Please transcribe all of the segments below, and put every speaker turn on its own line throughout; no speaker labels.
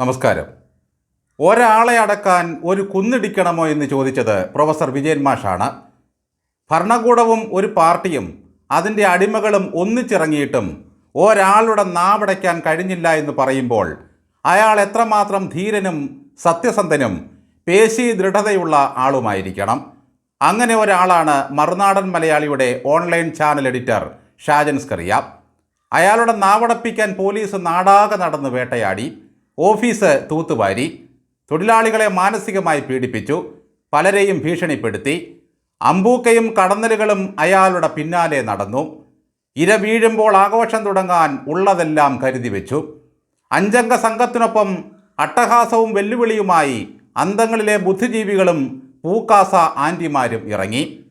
നമസ്കാരം. ഒരാളെ അടക്കാൻ ഒരു കുന്നിടിക്കണമോ എന്ന് ചോദിച്ചത് പ്രൊഫസർ വിജയൻ മാഷാണ്. ഭരണകൂടവും ഒരു പാർട്ടിയും അതിന്റെ അടിമകളും ഒന്നിച്ചിറങ്ങിയിട്ടും ഒരാളുടെ നാവടയ്ക്കാൻ കഴിഞ്ഞില്ല എന്ന് പറയുമ്പോൾ അയാൾ എത്രമാത്രം ധീരനും സത്യസന്ധനും പേശി ദൃഢതയുള്ള ആളുമായിരിക്കണം. അങ്ങനെ ഒരാളാണ് മറുനാടൻ മലയാളിയുടെ online channel editor Shajan Skariah. അയാളുടെ നാവടപ്പിക്കാൻ പോലീസ് നാടാകെ നടന്ന് വേട്ടയാടി. ഓഫീസ് തൂത്തുവാരി തൊഴിലാളികളെ മാനസികമായി പീഡിപ്പിച്ചു പലരെയും ഭീഷണിപ്പെടുത്തി അമ്പൂക്കയും കടന്നലുകളും അയാളുടെ പിന്നാലെ നടന്നു ഇര വീഴുമ്പോൾ ആഘോഷം തുടങ്ങാൻ ഉള്ളതെല്ലാം കരുതി വെച്ചു. അഞ്ചംഗ സംഘത്തിനൊപ്പം അട്ടഹാസവും വെല്ലുവിളിയുമായി അന്തങ്ങളിലെ ബുദ്ധിജീവികളും പൂക്കാസ ആന്റിമാരും ഇറങ്ങി.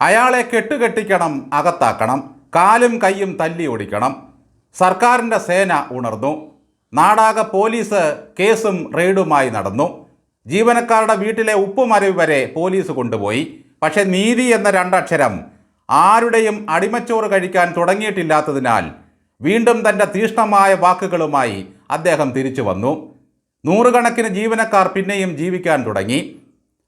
അയാളെ കെട്ടുകെട്ടിക്കണം അകത്താക്കണം കാലും കൈയും തല്ലി ഓടിക്കണം. സർക്കാരിന്റെ സേന ഉണർന്നു. നാടാകെ പോലീസ് കേസും റെയ്ഡുമായി നടന്നു. ജീവനക്കാരുടെ വീട്ടിലെ ഉപ്പുമരവ് വരെ പോലീസ് കൊണ്ടുപോയി. പക്ഷേ നീതി എന്ന രണ്ടക്ഷരം ആരുടെയും അടിമച്ചോറ് കഴിക്കാൻ തുടങ്ങിയിട്ടില്ലാത്തതിനാൽ വീണ്ടും തന്റെ തീഷ്ണമായ വാക്കുകളുമായി അദ്ദേഹം തിരിച്ചു വന്നു. നൂറുകണക്കിന് ജീവനക്കാർ പിന്നെയും ജീവിക്കാൻ തുടങ്ങി.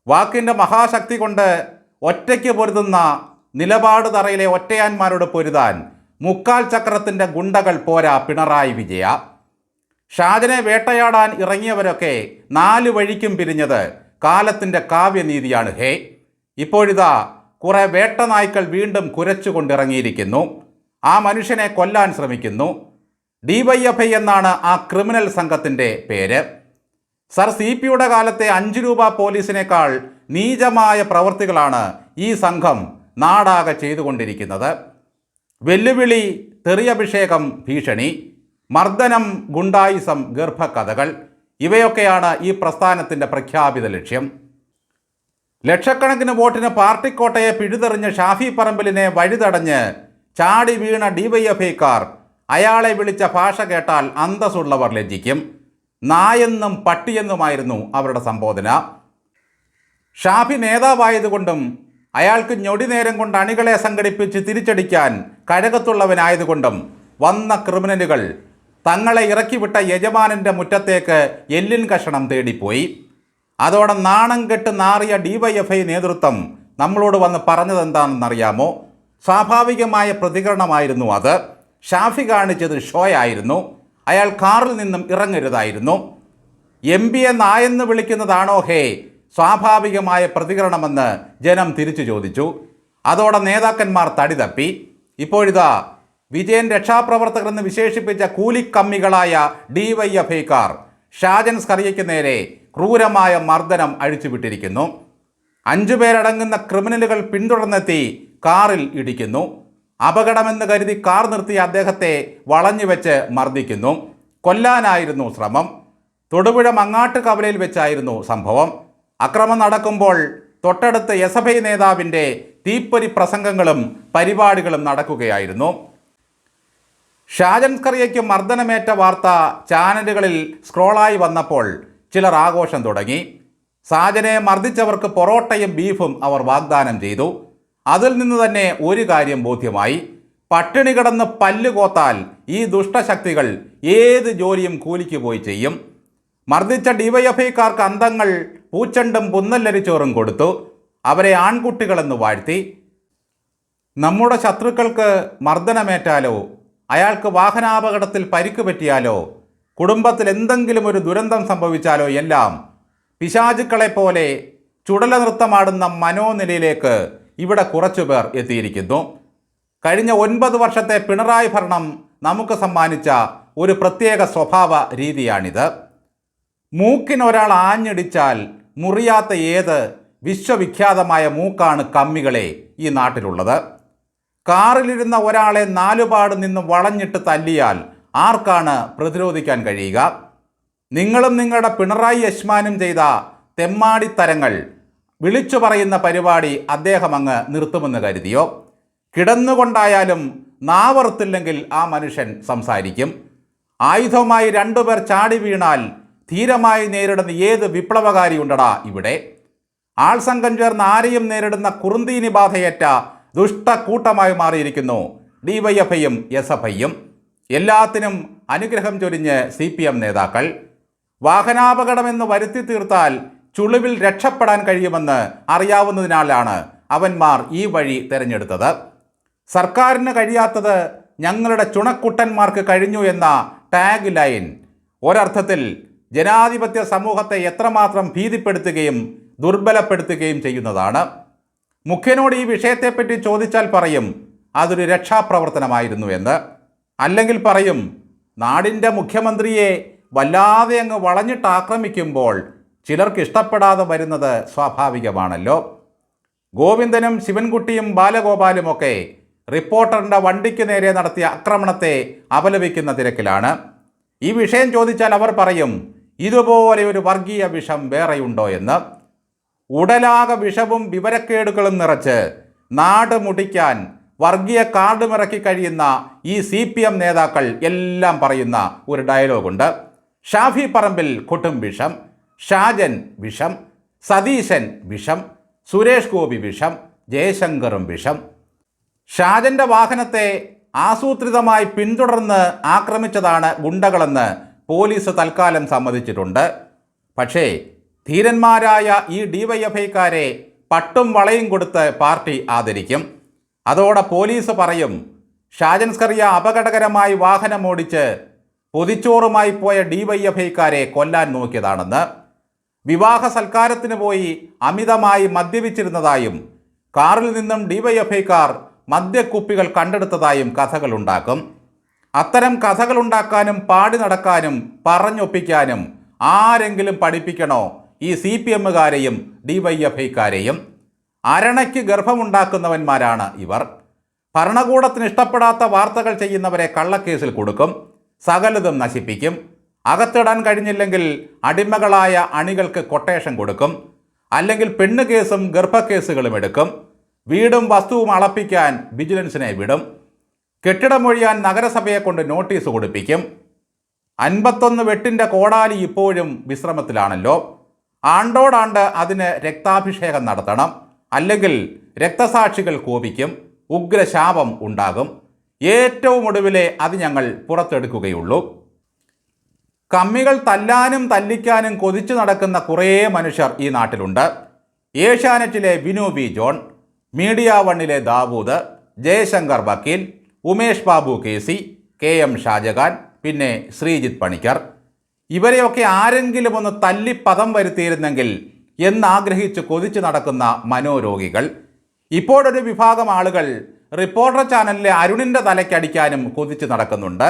വാക്കിന്റെ മഹാശക്തി കൊണ്ട് ഒറ്റയ്ക്ക് പൊരുതുന്ന നിലപാട് തറയിലെ ഒറ്റയാന്മാരോട് പൊരുതാൻ മുക്കാൽ ചക്രത്തിന്റെ ഗുണ്ടകൾ പോരാ പിണറായി വിജയ. ഷാജനെ വേട്ടയാടാൻ ഇറങ്ങിയവരൊക്കെ നാല് വഴിക്കും പിരിഞ്ഞത് കാലത്തിന്റെ കാവ്യനീതിയാണ്. ഹേ ഇപ്പോഴിതാ കുറെ വേട്ടനായ്ക്കൾ വീണ്ടും കുരച്ചുകൊണ്ടിറങ്ങിയിരിക്കുന്നു. ആ മനുഷ്യനെ കൊല്ലാൻ ശ്രമിക്കുന്നു. ഡിവൈഎഫ്ഐ എന്നാണ് ആ ക്രിമിനൽ സംഘത്തിന്റെ പേര്. സർ സി പിയുടെ കാലത്തെ അഞ്ച് രൂപ പോലീസിനേക്കാൾ നീചമായ പ്രവൃത്തികളാണ് ഈ സംഘം നാടാകെ ചെയ്തുകൊണ്ടിരിക്കുന്നത്. വെല്ലുവിളി തെറിയഭിഷേകം ഭീഷണി. മർദ്ദനം ഗുണ്ടായിസം ഗർഭകഥകൾ ഇവയൊക്കെയാണ് ഈ പ്രസ്ഥാനത്തിന്റെ പ്രഖ്യാപിത ലക്ഷ്യം. ലക്ഷക്കണക്കിന് വോട്ടിന് പാർട്ടിക്കോട്ടയെ പിഴുതെറിഞ്ഞ് ഷാഫി പറമ്പലിനെ വഴിതടഞ്ഞ് ചാടി വീണ ഡിവൈഎഫ്ഐക്കാർ അയാളെ വിളിച്ച ഭാഷ കേട്ടാൽ അന്തസ്സുള്ളവർ ലജ്ജിക്കും. നായെന്നും പട്ടിയെന്നുമായിരുന്നു അവരുടെ സംബോധന. ഷാഫി നേതാവായതുകൊണ്ടും അയാൾക്ക് ഞൊടി നേരം കൊണ്ട് അണികളെ സംഘടിപ്പിച്ച് തിരിച്ചടിക്കാൻ കഴകത്തുള്ളവനായതുകൊണ്ടും വന്ന ക്രിമിനലുകൾ തങ്ങളെ ഇറക്കിവിട്ട യജമാനന്റെ മുറ്റത്തേക്ക് എല്ലിൻ കഷണം തേടിപ്പോയി. അതോടെ നാണം കെട്ട് നാറിയ ഡിവൈഎഫ്ഐ നേതൃത്വം നമ്മളോട് വന്ന് പറഞ്ഞത് എന്താണെന്നറിയാമോ സ്വാഭാവികമായ പ്രതികരണമായിരുന്നു അത്. ഷാഫി കാണിച്ചത് ഷോയായിരുന്നു. അയാൾ കാറിൽ നിന്നും ഇറങ്ങരുതായിരുന്നു. എം പിയെ നായെന്ന് വിളിക്കുന്നതാണോ? ഹേ സ്വാഭാവികമായ പ്രതികരണമെന്ന് ജനം തിരിച്ചു ചോദിച്ചു. അതോടെ നേതാക്കന്മാർ തടിതപ്പി ഇപ്പോഴിതാ വിജയൻ രക്ഷാപ്രവർത്തകർ എന്ന് വിശേഷിപ്പിച്ച കൂലിക്കമ്മികളായ ഡിവൈഎഫ്ഐക്കാർ ഷാജൻ സ്കറിയയ്ക്ക് നേരെ ക്രൂരമായ മർദ്ദനം അഴിച്ചുവിട്ടിരിക്കുന്നു. അഞ്ചു പേരടങ്ങുന്ന ക്രിമിനലുകൾ പിന്തുടർന്നെത്തി കാറിൽ ഇടിക്കുന്നു. അപകടമെന്ന് കരുതി കാർ നിർത്തി അദ്ദേഹത്തെ വളഞ്ഞു വെച്ച് മർദ്ദിക്കുന്നു. കൊല്ലാനായിരുന്നു ശ്രമം. തൊടുപുഴ മങ്ങാട്ട് കവലയിൽ വെച്ചായിരുന്നു സംഭവം. അക്രമം നടക്കുമ്പോൾ തൊട്ടടുത്ത് എസ് നേതാവിന്റെ തീപ്പൊരി പ്രസംഗങ്ങളും പരിപാടികളും നടക്കുകയായിരുന്നു. ഷാജൻ സ്കറിയയ്ക്ക് മർദ്ദനമേറ്റ വാർത്ത ചാനലുകളിൽ സ്ക്രോളായി വന്നപ്പോൾ ചിലർ ആഘോഷം തുടങ്ങി. സാജനെ മർദ്ദിച്ചവർക്ക് പൊറോട്ടയും ബീഫും അവർ വാഗ്ദാനം ചെയ്തു. അതിൽ നിന്ന് തന്നെ ഒരു കാര്യം ബോധ്യമായി. പട്ടിണി കിടന്ന് പല്ല് കോത്താൽ ഈ ദുഷ്ടശക്തികൾ ഏത് ജോലിയും കൂലിക്ക് പോയി ചെയ്യും. മർദ്ദിച്ച ഡിവൈഎഫ്ഐക്കാർക്ക് അന്തങ്ങൾ പൂച്ചണ്ടും പുന്നല്ലരിച്ചോറും കൊടുത്തു. അവരെ ആൺകുട്ടികളെന്ന് വാഴ്ത്തി. നമ്മുടെ ശത്രുക്കൾക്ക് മർദ്ദനമേറ്റാലോ അയാൾക്ക് വാഹനാപകടത്തിൽ പരിക്ക് പറ്റിയാലോ? കുടുംബത്തിൽ എന്തെങ്കിലും ഒരു ദുരന്തം സംഭവിച്ചാലോ എല്ലാം? പിശാചുക്കളെ പോലെ ചുടല നൃത്തമാടുന്ന മനോനിലയിലേക്ക് ഇവിടെ കുറച്ചുപേർ എത്തിയിരിക്കുന്നു. കഴിഞ്ഞ ഒൻപത് വർഷത്തെ പിണറായി ഭരണം നമുക്ക് സമ്മാനിച്ച ഒരു പ്രത്യേക സ്വഭാവ രീതിയാണിത്. മൂക്കിനൊരാൾ ആഞ്ഞടിച്ചാൽ മുറിയാത്ത ഏത് വിശ്വവിഖ്യാതമായ മൂക്കാണ് കമ്മികളെ ഈ നാട്ടിലുള്ളത്. കാറിലിരുന്ന ഒരാളെ നാലുപാട് നിന്ന് വളഞ്ഞിട്ട് തല്ലിയാൽ ആർക്കാണ് പ്രതിരോധിക്കാൻ കഴിയുക? നിങ്ങളും നിങ്ങളുടെ പിണറായി യശ്മാനും ചെയ്ത തെമ്മാടിത്തരങ്ങൾ വിളിച്ചു പറയുന്ന പരിപാടി അദ്ദേഹം അങ്ങ് നിർത്തുമെന്ന് കരുതിയോ? കിടന്നുകൊണ്ടായാലും നാവർത്തില്ലെങ്കിൽ ആ മനുഷ്യൻ സംസാരിക്കും. ആയുധവുമായി രണ്ടുപേർ ചാടി വീണാൽ ധീരമായി നേരിടുന്ന ഏത് വിപ്ലവകാരി ഉണ്ടടാ ഇവിടെ? ആൾസംഘം ചേർന്ന് ആരെയും നേരിടുന്ന കുറുന്തീനി ബാധയേറ്റ ദുഷ്ടക്കൂട്ടമായി മാറിയിരിക്കുന്നു. ഡി വൈ ഡിവൈഎഫ്ഐയും എസ് എഫ് ഐയും എല്ലാത്തിനും അനുഗ്രഹം ചൊരിഞ്ഞ് സി പി എം നേതാക്കൾ. വാഹനാപകടമെന്ന് വരുത്തി തീർത്താൽ ചുളിവിൽ രക്ഷപ്പെടാൻ കഴിയുമെന്ന് അറിയാവുന്നതിനാലാണ് അവന്മാർ ഈ വഴി തിരഞ്ഞെടുത്തത്. സർക്കാരിന് കഴിയാത്തത് ഞങ്ങളുടെ ചുണക്കുട്ടന്മാർക്ക് കഴിഞ്ഞു എന്ന ടാഗ് ലൈൻ. ഒരർത്ഥത്തിൽ ജനാധിപത്യ സമൂഹത്തെ എത്രമാത്രം ഭീതിപ്പെടുത്തുകയും ദുർബലപ്പെടുത്തുകയും ചെയ്യുന്നതാണ്. മുഖ്യനോട് ഈ വിഷയത്തെപ്പറ്റി ചോദിച്ചാൽ പറയും അതൊരു രക്ഷാപ്രവർത്തനമായിരുന്നു എന്ന്. അല്ലെങ്കിൽ പറയും നാടിന്റെ മുഖ്യമന്ത്രിയെ വല്ലാതെ അങ്ങ് വളഞ്ഞിട്ട് ആക്രമിക്കുമ്പോൾ ചിലർക്ക് ഇഷ്ടപ്പെടാതെ വരുന്നത് സ്വാഭാവികമാണല്ലോ. ഗോവിന്ദനും ശിവൻകുട്ടിയും ബാലഗോപാലുമൊക്കെ റിപ്പോർട്ടറിന്റെ വണ്ടിക്ക് നേരെ നടത്തിയ ആക്രമണത്തെ അപലപിക്കുന്ന തിരക്കിലാണ്. ഈ വിഷയം ചോദിച്ചാൽ അവർ പറയും ഇതുപോലെ ഒരു വർഗീയ വിഷം വേറെയുണ്ടോ എന്ന്. ഉടലാകെ വിഷവും വിവരക്കേടുകളും നിറച്ച് നാട് മുടിക്കാൻ വർഗീയ കാർഡ് മിറക്കി കഴിയുന്ന ഈ സി പി എം നേതാക്കൾ എല്ലാം പറയുന്ന ഒരു ഡയലോഗുണ്ട്. ഷാഫി പറമ്പിൽ കൊട്ടും വിഷം ഷാജൻ വിഷം സതീശൻ വിഷം സുരേഷ് ഗോപി വിഷം ജയശങ്കറും വിഷം. ഷാജന്റെ വാഹനത്തെ ആസൂത്രിതമായി പിന്തുടർന്ന് ആക്രമിച്ചതാണ് ഗുണ്ടകളെന്ന് പോലീസ് തൽക്കാലം സമ്മതിച്ചിട്ടുണ്ട്. പക്ഷേ ധീരന്മാരായ ഈ ഡിവൈഎഫ്ഐക്കാരെ പട്ടും വളയും കൊടുത്ത് പാർട്ടി ആദരിക്കും. അതോടെ പോലീസ് പറയും ഷാജൻ സ്കറിയ അപകടകരമായി വാഹനമോടിച്ച് പൊതിച്ചോറുമായി പോയ ഡിവൈഎഫ്ഐക്കാരെ കൊല്ലാൻ നോക്കിയതാണെന്ന്. വിവാഹ സൽക്കാരത്തിന് പോയി അമിതമായി മദ്യപിച്ചിരുന്നതായും കാറിൽ നിന്നും ഡിവൈഎഫ്ഐക്കാർ മദ്യക്കുപ്പികൾ കണ്ടെടുത്തതായും കഥകളുണ്ടാക്കും. അത്തരം കഥകളുണ്ടാക്കാനും പാടി നടക്കാനും പറഞ്ഞൊപ്പിക്കാനും ആരെങ്കിലും പഠിപ്പിക്കണോ ഈ സി പി എമ്മുകാരെയും ഡി വൈ എഫ് ഐക്കാരെയും അരണയ്ക്ക് ഗർഭമുണ്ടാക്കുന്നവന്മാരാണ് ഇവർ. ഭരണകൂടത്തിന് ഇഷ്ടപ്പെടാത്ത വാർത്തകൾ ചെയ്യുന്നവരെ കള്ളക്കേസിൽ കൊടുക്കും സകലതും നശിപ്പിക്കും. അകത്തിടാൻ കഴിഞ്ഞില്ലെങ്കിൽ അടിമകളായ അണികൾക്ക് കൊട്ടേഷൻ കൊടുക്കും അല്ലെങ്കിൽ പെണ്ണ് കേസും ഗർഭക്കേസുകളും എടുക്കും. വീടും വസ്തുവും അളപ്പിക്കാൻ വിജിലൻസിനെ വിടും. കെട്ടിടമൊഴിയാൻ നഗരസഭയെ കൊണ്ട് നോട്ടീസ് കൊടുപ്പിക്കും. അൻപത്തൊന്ന് വെട്ടിന്റെ കോടാലി ഇപ്പോഴും വിശ്രമത്തിലാണല്ലോ. ആണ്ടോടാണ്ട് അതിന് രക്താഭിഷേകം നടത്തണം. അല്ലെങ്കിൽ രക്തസാക്ഷികൾ കോപിക്കും ഉഗ്രശാപം ഉണ്ടാകും. ഏറ്റവും ഒടുവിലെ അത് ഞങ്ങൾ പുറത്തെടുക്കുകയുള്ളൂ. കമ്മികൾ തല്ലാനും തല്ലിക്കാനും കൊതിച്ചു നടക്കുന്ന കുറേ മനുഷ്യർ ഈ നാട്ടിലുണ്ട്. ഏഷ്യാനെറ്റിലെ വിനു ബി ജോൺ മീഡിയ വണ്ണിലെ ദാവൂദ് ജയശങ്കർ വക്കീൽ Umesh Babu K C K M Shajahan പിന്നെ ശ്രീജിത്ത് പണിക്കർ. ഇവരെയൊക്കെ ആരെങ്കിലും ഒന്ന് തല്ലി പദം വരുത്തിയിരുന്നെങ്കിൽ എന്നാഗ്രഹിച്ച് കൊതിച്ചു നടക്കുന്ന മനോരോഗികൾ. ഇപ്പോഴൊരു വിഭാഗം ആളുകൾ റിപ്പോർട്ടർ ചാനലിലെ അരുണിന്റെ തലയ്ക്കടിക്കാനും കൊതിച്ചു നടക്കുന്നുണ്ട്.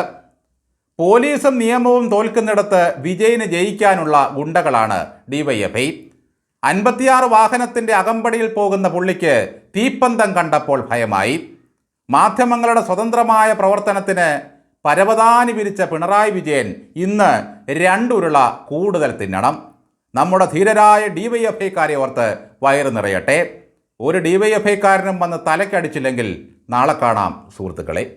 പോലീസും നിയമവും തോൽക്കുന്നിടത്ത് വിജയിന് ജയിക്കാനുള്ള ഗുണ്ടകളാണ് ഡിവൈഎഫ്ഐ. അൻപത്തിയാറ് വാഹനത്തിന്റെ അകമ്പടിയിൽ പോകുന്ന പുള്ളിക്ക് തീപ്പന്തം കണ്ടപ്പോൾ ഭയമായി. മാധ്യമങ്ങളുടെ സ്വതന്ത്രമായ പ്രവർത്തനത്തിന് പരവതാനി വിരിച്ച പിണറായി വിജയൻ ഇന്ന് രണ്ടുരുള കൂടുതൽ തിന്നണം. നമ്മുടെ ധീരരായ ഡി വൈ എഫ് ഐക്കാരെ ഓർത്ത് വയറ് നിറയട്ടെ. ഒരു ഡി വൈ എഫ് ഐക്കാരനും വന്ന് തലക്കടിച്ചില്ലെങ്കിൽ നാളെ കാണാം സുഹൃത്തുക്കളെ.